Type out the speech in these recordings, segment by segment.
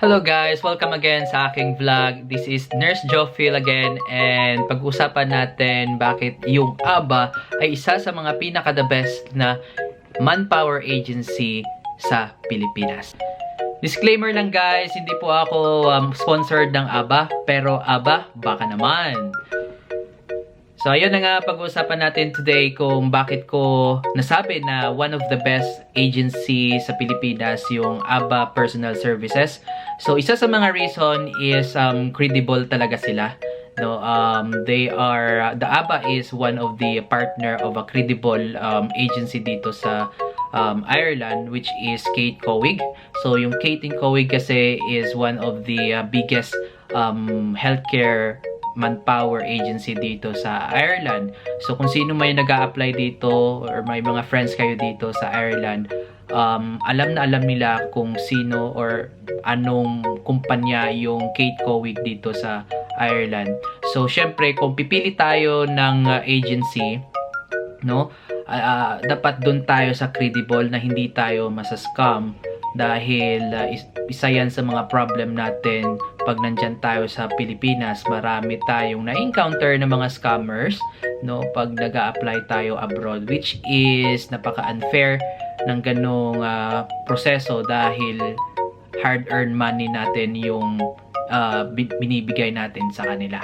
Hello guys! Welcome again sa aking vlog. This is Nurse Jophil again and pag-usapan natin bakit yung ABA ay isa sa mga pinaka-the best na manpower agency sa Pilipinas. Disclaimer lang guys, hindi po ako um, sponsored ng ABA, pero ABA, baka naman. So, ayun na nga pag-uusapan natin today kung bakit ko nasabi na one of the best agency sa Pilipinas yung ABA Personal Services. So, isa sa mga reason is um, credible talaga sila. No, um, they are, the ABA is one of the partner of a credible um, agency dito sa um, Ireland which is Kate Cowig. So, yung Kate and Cowig kasi is one of the uh, biggest um, healthcare manpower agency dito sa Ireland. So kung sino may nag apply dito or may mga friends kayo dito sa Ireland, um, alam na alam nila kung sino or anong kumpanya yung Kate Cowig dito sa Ireland. So syempre kung pipili tayo ng uh, agency, no? Uh, dapat doon tayo sa credible na hindi tayo masascam dahil uh, isa yan sa mga problem natin pag nandyan tayo sa Pilipinas marami tayong na-encounter na mga scammers no pag nag apply tayo abroad which is napaka-unfair ng ganong uh, proseso dahil hard-earned money natin yung uh, binibigay natin sa kanila.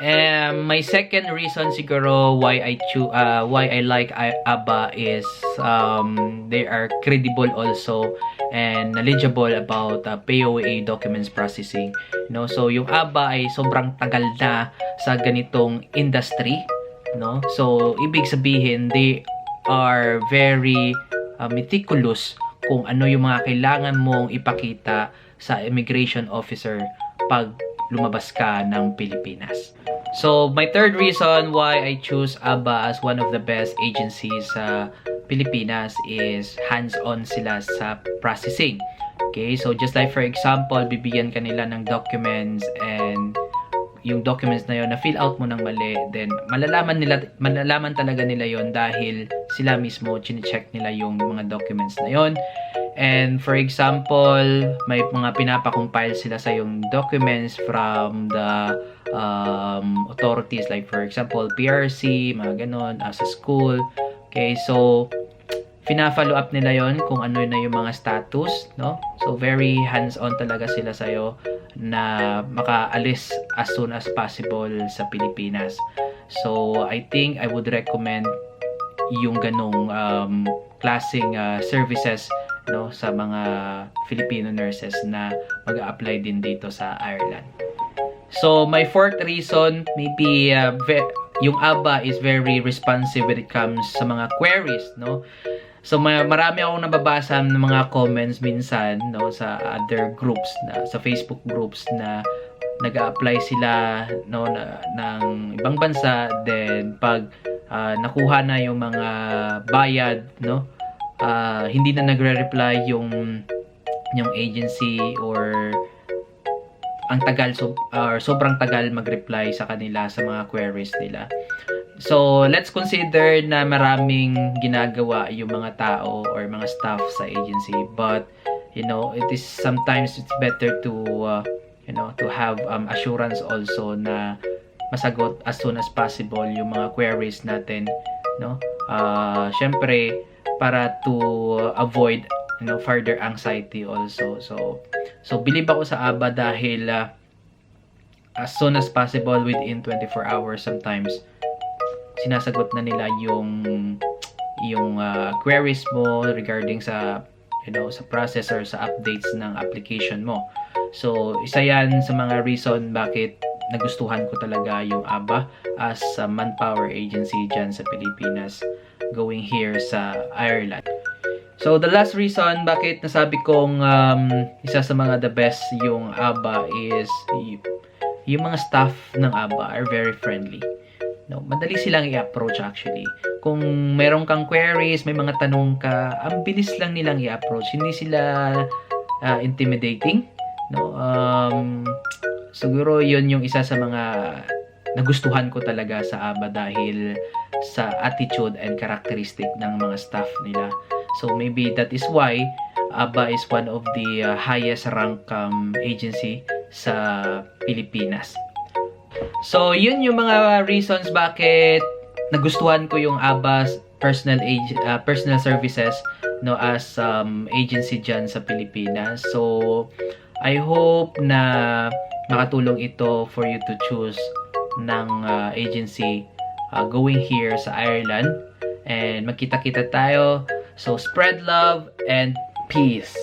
Um, my second reason siguro why I choose uh, why I like ABBA is um, they are credible also and knowledgeable about uh, POA documents processing. You know, so yung ABBA ay sobrang tagal na sa ganitong industry, no? So ibig sabihin they are very uh, meticulous kung ano yung mga kailangan mong ipakita sa immigration officer pag lumabas ka ng Pilipinas. So, my third reason why I choose ABBA as one of the best agencies sa Pilipinas is hands-on sila sa processing. Okay, so just like for example, bibigyan ka nila ng documents and yung documents na yon na fill out mo ng mali, then malalaman nila malalaman talaga nila yon dahil sila mismo chine-check nila yung mga documents na yon. And for example, may mga pinapa-compile sila sa yung documents from the um, authorities like for example, PRC, mga ganon, as a school. Okay, so fina-follow up nila yon kung ano na yung mga status, no? So very hands-on talaga sila sa iyo na makaalis as soon as possible sa Pilipinas. So I think I would recommend yung ganong um, klaseng uh, services no sa mga Filipino nurses na mag-apply din dito sa Ireland. So my fourth reason maybe uh, yung ABA is very responsive when it comes sa mga queries no. So may, marami akong nababasa ng mga comments minsan no sa other groups na sa Facebook groups na nag-apply sila no na, ng ibang bansa then pag uh, nakuha na yung mga bayad no uh, hindi na nagre-reply yung yung agency or ang tagal so, or sobrang tagal mag-reply sa kanila sa mga queries nila. So, let's consider na maraming ginagawa yung mga tao or mga staff sa agency but you know, it is sometimes it's better to uh, you know, to have um, assurance also na masagot as soon as possible yung mga queries natin, no? Uh, syempre, para to avoid you know further anxiety also so so believe ako sa ABA dahil uh, as soon as possible within 24 hours sometimes sinasagot na nila yung yung uh, queries mo regarding sa you know sa process or sa updates ng application mo so isa yan sa mga reason bakit nagustuhan ko talaga yung ABA as a manpower agency dyan sa Pilipinas going here sa Ireland. So, the last reason bakit nasabi kong um, isa sa mga the best yung ABBA is yung mga staff ng ABBA are very friendly. No, madali silang i-approach actually. Kung meron kang queries, may mga tanong ka, ang bilis lang nilang i-approach. Hindi sila uh, intimidating. No, um, siguro yun yung isa sa mga nagustuhan ko talaga sa ABBA dahil sa attitude and characteristic ng mga staff nila. So maybe that is why ABA is one of the uh, highest rank um, agency sa Pilipinas. So, yun yung mga reasons bakit nagustuhan ko yung ABA's personal age, uh, personal services no as um, agency dyan sa Pilipinas. So, I hope na makatulong ito for you to choose ng uh, agency uh, going here sa Ireland. And magkita-kita tayo. So, spread love and peace.